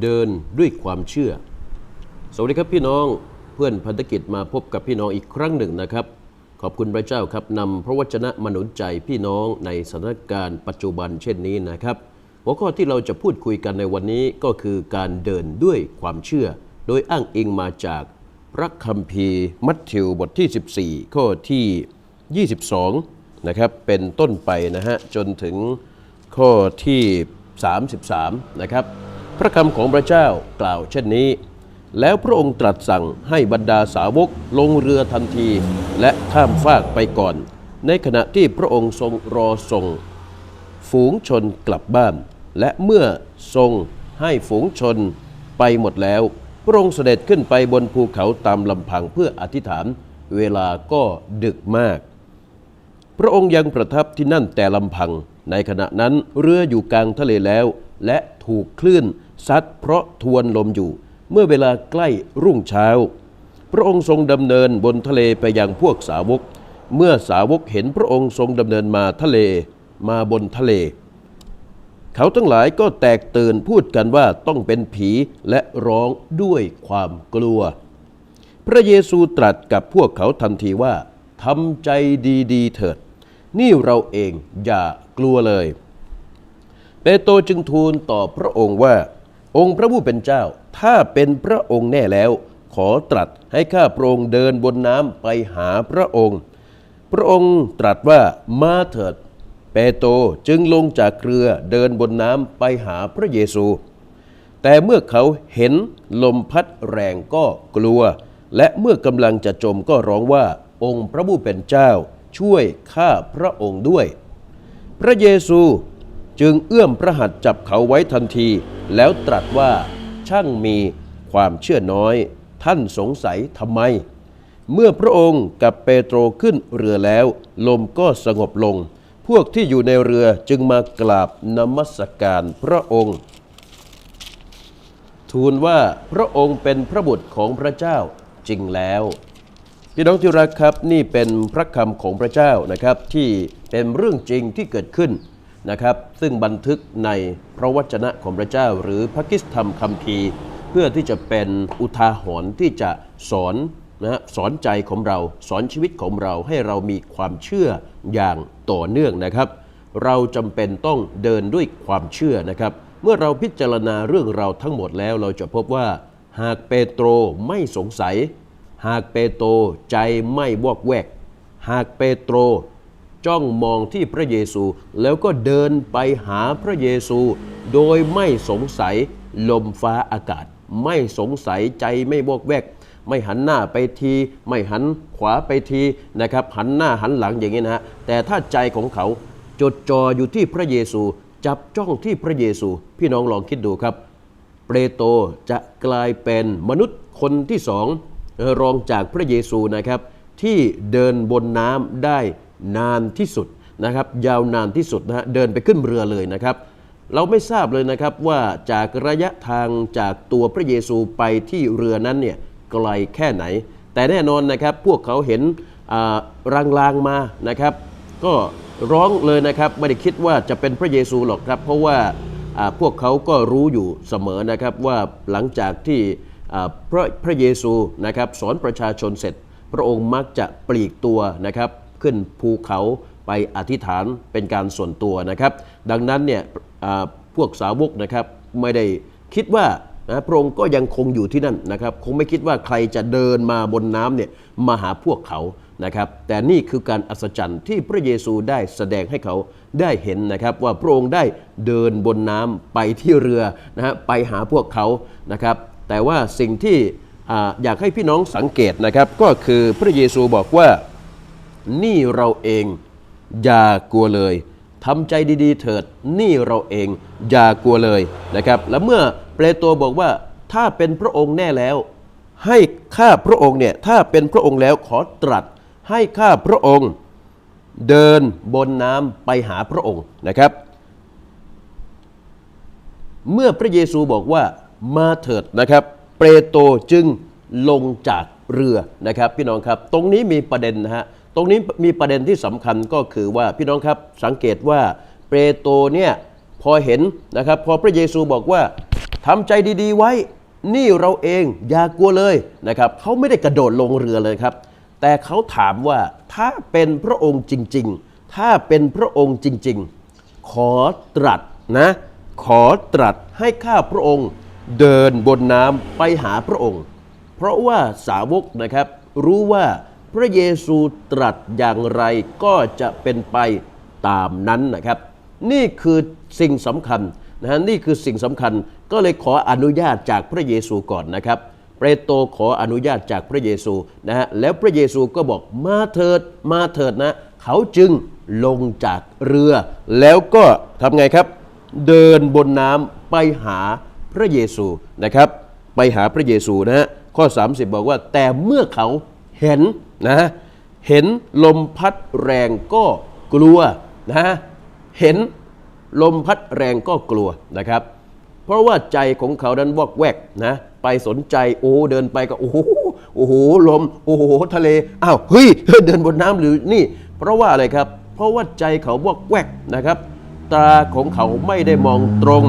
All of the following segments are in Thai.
เดินด้วยความเชื่อ สวัสดีครับพี่น้องเพื่อนพันธกิจมาพบกับพี่น้องอีกครั้งหนึ่งนะครับ ขอบคุณพระเจ้าครับนำพระวจนะมาหนุนใจพี่น้องในสถานการณ์ปัจจุบันเช่นนี้นะครับ หัวข้อที่เราจะพูดคุยกันในวันนี้ก็คือการเดินด้วยความเชื่อ โดยอ้างอิงมาจากพระคัมภีร์มัทธิวบทที่ 14 ข้อที่ 22 นะครับ เป็นต้นไปนะฮะจนถึงข้อที่ 33 นะครับ พระคำของพระเจ้ากล่าวเช่นนี้ แล้วพระองค์ตรัสสั่งให้บรรดาสาวกลงเรือทันที และข้ามฟากไปก่อน ในขณะที่พระองค์ทรงรอส่ง ฝูงชนกลับบ้าน และเมื่อทรงให้ฝูงชนไปหมดแล้ว พระองค์เสด็จขึ้นไปบนภูเขาตามลำพังเพื่ออธิษฐาน เวลาก็ดึกมาก พระองค์ยังประทับที่นั่นแต่ลำพัง ในขณะนั้นเรืออยู่กลางทะเลแล้ว และถูกคลื่น ซัดเพราะทวนลมอยู่ เมื่อเวลาใกล้รุ่งเช้า พระองค์ทรงดำเนินบนทะเลไปยังพวกสาวก เมื่อสาวกเห็นพระองค์ทรงดำเนินมาทะเลมาบนทะเล เขาทั้งหลายก็แตกตื่นพูดกันว่าต้องเป็นผีและร้องด้วยความกลัว พระเยซูตรัสกับพวกเขาทันทีว่าทำใจดีๆเถิด นี่เราเองอย่ากลัวเลย เปโตรจึงทูลต่อพระองค์ว่า องค์พระผู้เป็นเจ้า ถ้าเป็นพระองค์แน่แล้ว ขอตรัสให้ข้าพระองค์เดินบนน้ำไปหาพระองค์ พระองค์ตรัสว่ามาเถิด เปโตรจึงลงจากเรือเดินบนน้ำไปหาพระเยซู แต่เมื่อเขาเห็นลมพัดแรงก็กลัว และเมื่อกำลังจะจมก็ร้องว่าองค์พระผู้เป็นเจ้าช่วยข้าพระองค์ด้วย พระเยซูจึงเอื้อมพระหัตถ์จับเขาไว้ทันที แล้วตรัสว่าช่างมีความเชื่อน้อย ท่านสงสัยทำไม เมื่อพระองค์กับเปโตรขึ้นเรือแล้ว ลมก็สงบลง พวกที่อยู่ในเรือจึงมากราบนมัสการพระองค์ ทูลว่าพระองค์เป็นพระบุตรของพระเจ้าจริงแล้วพี่น้องที่รักครับนี่เป็นพระคำของพระเจ้านะครับที่เป็นเรื่องจริงที่เกิดขึ้น นะครับซึ่งบันทึกในพระวจนะของพระเจ้า หรือพระคิสธรรมคัมภีร์ เพื่อที่จะเป็นอุทาหรณ์ที่จะสอนนะฮะสอนใจของเราสอนชีวิตของเราให้เรามีความเชื่ออย่างต่อเนื่องนะครับ เราจำเป็นต้องเดินด้วยความเชื่อนะครับ เมื่อเราพิจารณาเรื่องเราทั้งหมดแล้วเราจะพบว่า หากเปโตรไม่สงสัย หากเปโตรใจไม่วอกแวก หากเปโตร จ้องมองที่พระเยซู แล้วก็เดินไปหาพระเยซู โดยไม่สงสัยลมฟ้าอากาศ ไม่สงสัยใจไม่วอกแวก ไม่หันหน้าไปที ไม่หันขวาไปทีนะครับ หันหน้าหันหลังอย่างนี้นะฮะแต่ถ้าใจของเขาจดจ่ออยู่ที่พระเยซู จับจ้องที่พระเยซู พี่น้องลองคิดดูครับ เปโตรจะกลายเป็นมนุษย์คนที่สองรองจากพระเยซูนะครับ ที่เดินบนน้ำได้ นานที่สุดนะครับยาวนานที่สุดนะฮะเดินไปขึ้นเรือเลยนะครับ เราไม่ทราบเลยนะครับว่าจากระยะทางจากตัวพระเยซูไปที่เรือนั้นเนี่ยไกลแค่ไหน แต่แน่นอนนะครับพวกเขาเห็นอ่ารางมานะครับ ก็ร้องเลยนะครับไม่ได้คิดว่าจะเป็นพระเยซูหรอกครับ เพราะว่าพวกเขาก็รู้อยู่เสมอนะครับว่าหลังจากที่พระพระเยซูนะครับสอนประชาชนเสร็จ พระองค์มักจะปลีกตัวนะครับ ขึ้นภูเขาไปอธิษฐานเป็นการส่วนตัวนะครับ ดังนั้นเนี่ยพวกสาวกนะครับไม่ได้คิดว่านะพระองค์ก็ยังคงอยู่ที่นั่นนะครับ คงไม่คิดว่าใครจะเดินมาบนน้ำเนี่ยมาหาพวกเขานะครับ แต่นี่คือการอัศจรรย์ที่พระเยซูได้แสดงให้เขาได้เห็นนะครับ ว่าพระองค์ได้เดินบนน้ำไปที่เรือนะฮะไปหาพวกเขานะครับ แต่ว่าสิ่งที่ออยากให้พี่น้องสังเกตนะครับ ก็คือพระเยซูบอกว่า นี่เราเอง อย่ากลัวเลยทำใจดีๆ เถิด นี่เราเอง อย่ากลัวเลยนะครับ และเมื่อเปโตรบอกว่าถ้าเป็นพระองค์แน่แล้ว ให้ข้าพระองค์เนี่ยถ้าเป็นพระองค์แล้วขอตรัส ให้ข้าพระองค์ เดินบนน้ำไปหาพระองค์นะครับ เมื่อพระเยซูบอกว่ามาเถิดนะครับ เปโตรจึงลงจากเรือนะครับ พี่น้องครับ ตรงนี้มีประเด็นนะฮะ ตรงนี้มีประเด็นที่สำคัญก็คือว่าพี่น้องครับสังเกตว่าเปโตรเนี่ยพอเห็นนะครับพอพระเยซูบอกว่าทำใจดีๆไว้ นี่เราเองอย่ากลัวเลยนะครับเขาไม่ได้กระโดดลงเรือเลยครับ แต่เขาถามว่าถ้าเป็นพระองค์จริง ๆ ถ้าเป็นพระองค์จริง ๆ ขอตรัสนะขอตรัสให้ข้าพระองค์เดินบนน้ำไปหาพระองค์ เพราะว่าสาวกนะครับรู้ว่า พระเยซูตรัสอย่างไรก็จะเป็นไปตามนั้นนะครับ นี่คือสิ่งสำคัญนะฮะนี่คือสิ่งสำคัญก็เลยขออนุญาตจากพระเยซูก่อนนะครับเปโตรขออนุญาตจากพระเยซูนะฮะแล้วพระเยซูก็บอกมาเถิดมาเถิดนะ เขาจึงลงจากเรือ แล้วก็ทำไงครับ เดินบนน้ำไปหาพระเยซูนะครับ ไปหาพระเยซูนะฮะข้อ 30 บอกว่าแต่เมื่อเขาเห็น นะเห็นลมพัดแรงก็กลัวนะเห็นลมพัดแรงก็กลัวนะครับ เพราะว่าใจของเขานั้นวอกแวกนะไปสนใจโอ้เดินไปก็โอ้โหโอ้โหลมโอ้โหทะเลอ้าวเฮ้ยเดินบนน้ำหรือนี่ เพราะว่าอะไรครับ เพราะว่าใจเขาวอกแวกนะครับ ตาของเขาไม่ได้มองตรง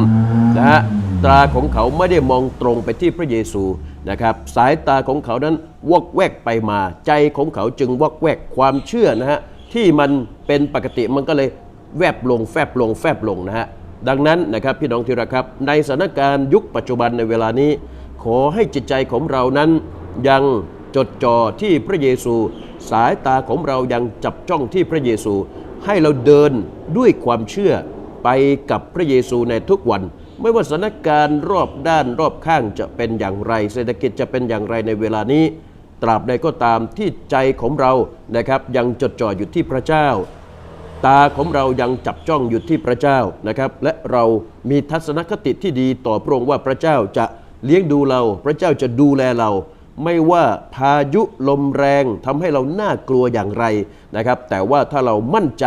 นะฮะตาของเขาไม่ได้มองตรงไปที่พระเยซู นะครับสายตาของเขานั้นวอกแวกไปมา ใจของเขาจึงวอกแวกความเชื่อนะฮะที่มันเป็นปกติมันก็เลยแวบลงแฟบลงแฟบลงนะฮะดังนั้นนะครับพี่น้องที่รักครับ ในสถานการณ์ยุคปัจจุบันในเวลานี้ ขอให้จิตใจของเรานั้นยังจดจ่อที่พระเยซู สายตาของเรายังจับจ้องที่พระเยซู ให้เราเดินด้วยความเชื่อไปกับพระเยซูในทุกวัน ไม่ว่าสถานการณ์รอบด้านรอบข้างจะเป็นอย่างไร เศรษฐกิจจะเป็นอย่างไรในเวลานี้ ตราบใดก็ตามที่ใจของเรานะครับยังจดจ่ออยู่ที่พระเจ้า ตาของเรายังจับจ้องอยู่ที่พระเจ้านะครับ และเรามีทัศนคติที่ดีต่อพระองค์ว่าพระเจ้าจะเลี้ยงดูเรา พระเจ้าจะดูแลเรา ไม่ว่าพายุลมแรงทำให้เราน่ากลัวอย่างไรนะครับ แต่ว่าถ้าเรามั่นใจ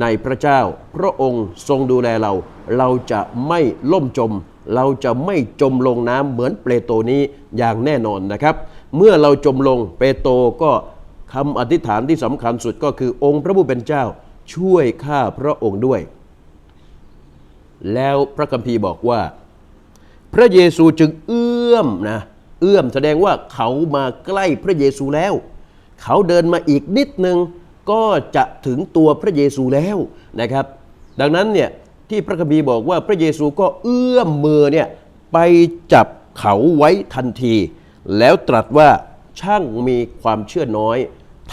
ในพระเจ้า พระองค์ทรงดูแลเรา เราจะไม่ล่มจม เราจะไม่จมลงน้ำเหมือนเปโตรนี้อย่างแน่นอนนะครับ เมื่อเราจมลงเปโตรก็คำอธิษฐานที่สำคัญสุดก็คือองค์พระผู้เป็นเจ้าช่วยข้าพระองค์ด้วย แล้วพระคัมภีร์บอกว่า พระเยซูจึงเอื้อมนะ เอื้อมแสดงว่าเขามาใกล้พระเยซูแล้ว เขาเดินมาอีกนิดนึงก็จะถึงตัวพระเยซูแล้วนะครับ ดังนั้นเนี่ยที่พระคัมภีร์บอกว่าพระเยซูก็เอื้อมมือเนี่ยไปจับเขาไว้ทันที แล้วตรัสว่าช่างมีความเชื่อน้อย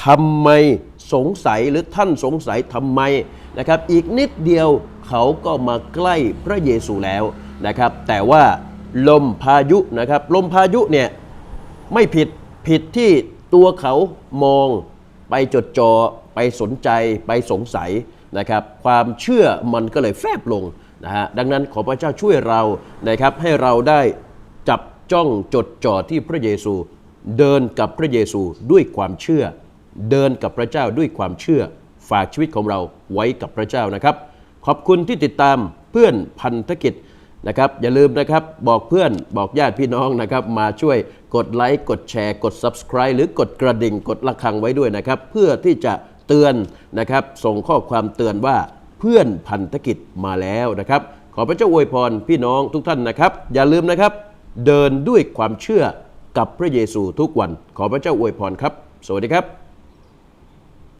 ทำไมสงสัยหรือท่านสงสัยทำไมนะครับ อีกนิดเดียวเขาก็มาใกล้พระเยซูแล้วนะครับ แต่ว่า ลมพายุนะครับ ลมพายุเนี่ยไม่ผิดผิดที่ตัวเขามองไปจดจอ่อไปสนใจไปสงสัยนะครับ ความเชื่อมันก็เลยแฟบลงนะฮะดังนั้นขอพระเจ้าช่วยเรานะครับให้เราได้จับจ้องจดจ่อที่พระเยซู เดินกับพระเยซูด้วยความเชื่อ เดินกับพระเจ้าด้วยความเชื่อ ฝากชีวิตของเราไว้กับพระเจ้านะครับ ขอบคุณที่ติดตามเพื่อนพันธกิจ นะครับอย่าลืมนะครับบอกเพื่อนบอกญาติพี่น้องนะครับมาช่วยกดไลค์กดแชร์ กด Subscribe หรือกดกระดิ่งกดระฆังไว้ด้วยนะครับ เพื่อที่จะเตือนนะครับส่งข้อความเตือนว่าเพื่อนพันธกิจมาแล้วนะครับ ขอพระเจ้าอวยพรพี่น้องทุกท่านนะครับ อย่าลืมนะครับ เดินด้วยความเชื่อกับพระเยซูทุกวัน ขอพระเจ้าอวยพรครับ สวัสดีครับ